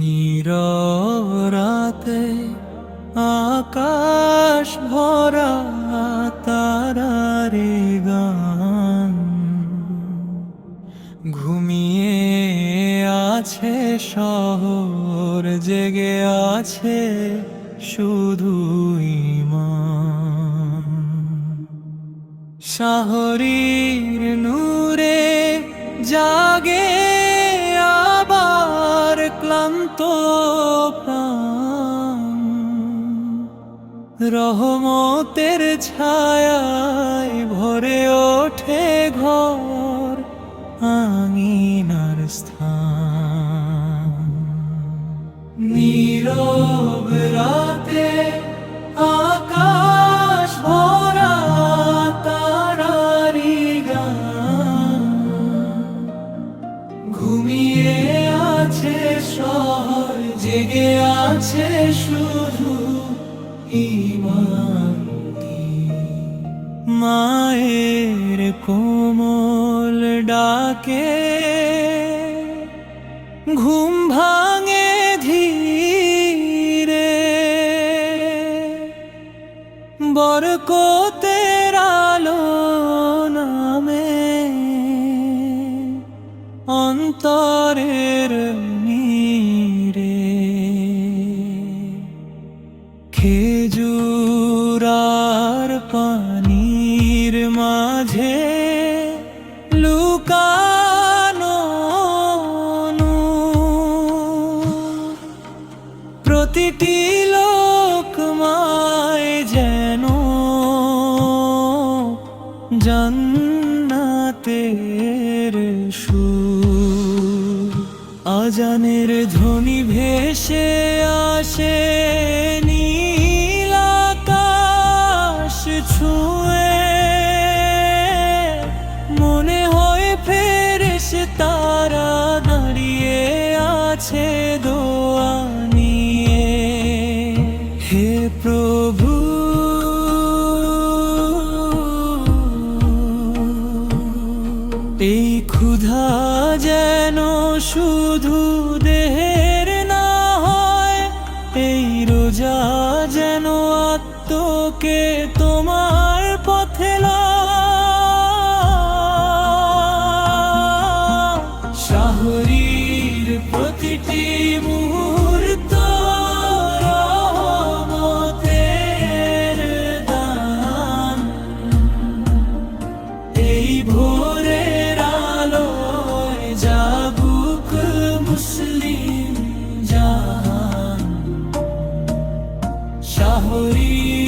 নীররাতে আকাশ ভরা তারারে গান। ঘুমিয়ে আছে শহর জেগে আছে শুধু ইমান। নূরে জাগে রহমতের ছায়ায় ভরে ওঠে ঘর আঙিনার স্থান। নীরব রাতে আকাশ ভরা তারারি গান। ঘুমিয়ে আছে শহর, জেগে আছে শুধু মায়ের কোমল ডাকে ঘুম ভাঙে ধীরে। বরকতের আলো নামে অন্তরের খেজুরার পানির মাঝে লুকানো। প্রতিটি লোকমায় যেন জান্নাতের সুর আজানের ধ্বনি ভেসে আসে আছে দোয়া হে প্রভু, এই ক্ষুধা যেন শুধু দেহের না হয়, এই রোজা যেন আত্মকে তোমার প্রতিটি মুহূর্ত রহমতের দান। এই ভোরের আলোয় জাগুক মুসলিম জাহান। শাহরী